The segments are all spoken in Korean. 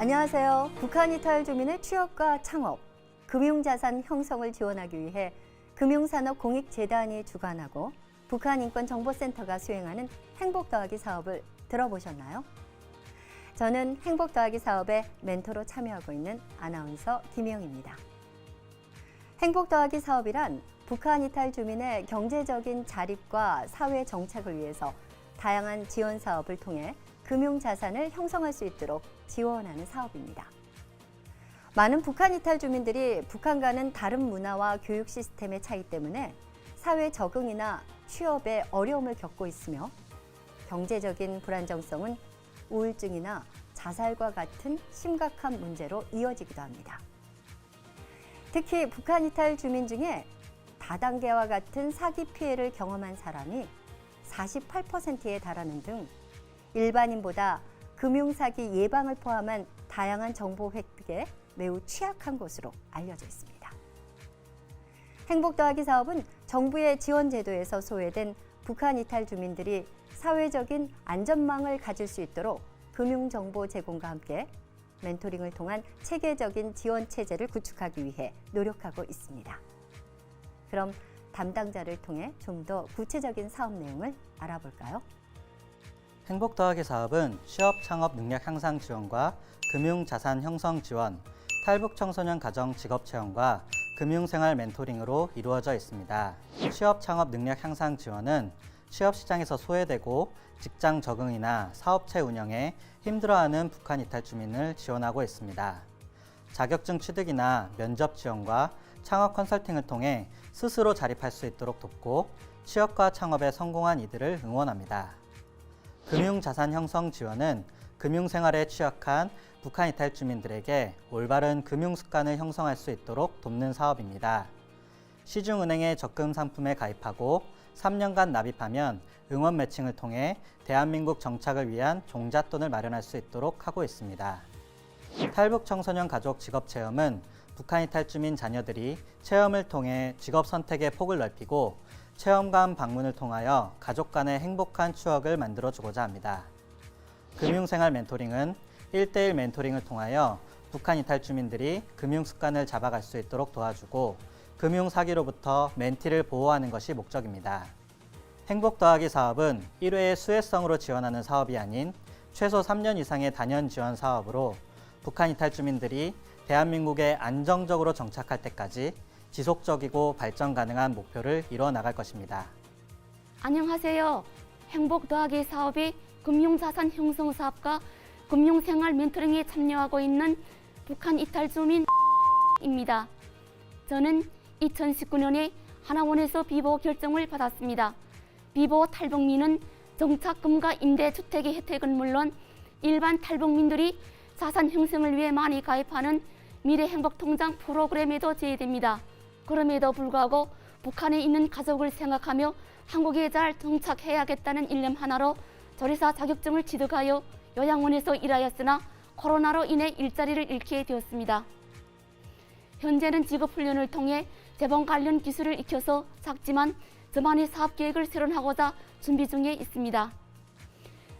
안녕하세요. 북한 이탈 주민의 취업과 창업, 금융자산 형성을 지원하기 위해 금융산업공익재단이 주관하고 북한인권정보센터가 수행하는 행복 더하기 사업을 들어보셨나요? 저는 행복 더하기 사업에 멘토로 참여하고 있는 아나운서 김희영입니다. 행복 더하기 사업이란 북한 이탈 주민의 경제적인 자립과 사회 정착을 위해서 다양한 지원 사업을 통해 금융 자산을 형성할 수 있도록 지원하는 사업입니다. 많은 북한 이탈 주민들이 북한과는 다른 문화와 교육 시스템의 차이 때문에 사회 적응이나 취업에 어려움을 겪고 있으며 경제적인 불안정성은 우울증이나 자살과 같은 심각한 문제로 이어지기도 합니다. 특히 북한 이탈 주민 중에 다단계와 같은 사기 피해를 경험한 사람이 48%에 달하는 등 일반인보다 금융사기 예방을 포함한 다양한 정보 획득에 매우 취약한 곳으로 알려져 있습니다. 행복 더하기 사업은 정부의 지원 제도에서 소외된 북한 이탈 주민들이 사회적인 안전망을 가질 수 있도록 금융 정보 제공과 함께 멘토링을 통한 체계적인 지원 체제를 구축하기 위해 노력하고 있습니다. 그럼 담당자를 통해 좀 더 구체적인 사업 내용을 알아볼까요? 행복 더하기 사업은 취업 창업 능력 향상 지원과 금융 자산 형성 지원, 탈북 청소년 가정 직업 체험과 금융생활 멘토링으로 이루어져 있습니다. 취업 창업 능력 향상 지원은 취업 시장에서 소외되고 직장 적응이나 사업체 운영에 힘들어하는 북한 이탈 주민을 지원하고 있습니다. 자격증 취득이나 면접 지원과 창업 컨설팅을 통해 스스로 자립할 수 있도록 돕고 취업과 창업에 성공한 이들을 응원합니다. 금융자산 형성 지원은 금융생활에 취약한 북한 이탈 주민들에게 올바른 금융 습관을 형성할 수 있도록 돕는 사업입니다. 시중은행의 적금 상품에 가입하고 3년간 납입하면 응원 매칭을 통해 대한민국 정착을 위한 종잣돈을 마련할 수 있도록 하고 있습니다. 탈북 청소년 가족 직업 체험은 북한 이탈 주민 자녀들이 체험을 통해 직업 선택의 폭을 넓히고 체험관 방문을 통하여 가족 간의 행복한 추억을 만들어 주고자 합니다. 금융생활 멘토링은 1대1 멘토링을 통하여 북한 이탈 주민들이 금융 습관을 잡아갈 수 있도록 도와주고 금융 사기로부터 멘티를 보호하는 것이 목적입니다. 행복 더하기 사업은 1회의 수혜성으로 지원하는 사업이 아닌 최소 3년 이상의 단연 지원 사업으로 북한 이탈 주민들이 대한민국에 안정적으로 정착할 때까지 지속적이고 발전 가능한 목표를 이뤄 나갈 것입니다. 안녕하세요. 행복 더하기 사업이 금융자산 형성 사업과 금융생활 멘토링에 참여하고 있는 북한 이탈 주민입니다. 저는 2019년에 하나원에서 비보 결정을 받았습니다. 비보 탈북민은 정착금과 임대주택의 혜택은 물론 일반 탈북민들이 자산 형성을 위해 많이 가입하는 미래행복통장 프로그램에도 제외됩니다. 그럼에도 불구하고 북한에 있는 가족을 생각하며 한국에 잘 정착해야겠다는 일념 하나로 조리사 자격증을 취득하여 요양원에서 일하였으나 코로나로 인해 일자리를 잃게 되었습니다. 현재는 직업훈련을 통해 재봉 관련 기술을 익혀서 작지만 저만의 사업 계획을 실현하고자 준비 중에 있습니다.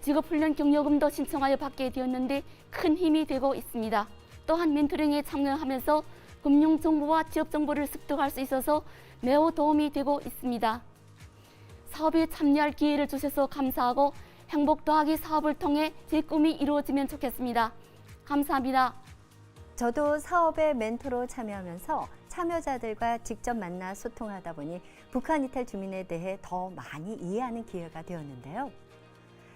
직업훈련 경력금도 신청하여 받게 되었는데 큰 힘이 되고 있습니다. 또한 멘토링에 참여하면서 금융 정보와 취업 정보를 습득할 수 있어서 매우 도움이 되고 있습니다. 사업에 참여할 기회를 주셔서 감사하고 행복 더하기 사업을 통해 제 꿈이 이루어지면 좋겠습니다. 감사합니다. 저도 사업의 멘토로 참여하면서 참여자들과 직접 만나 소통하다 보니 북한 이탈 주민에 대해 더 많이 이해하는 기회가 되었는데요.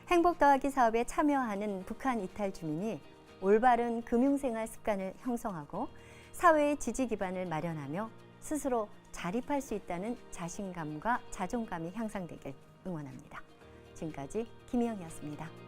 행복 더하기 사업에 참여하는 북한 이탈 주민이 올바른 금융생활 습관을 형성하고 사회의 지지 기반을 마련하며 스스로 자립할 수 있다는 자신감과 자존감이 향상되길 응원합니다. 지금까지 김희영이었습니다.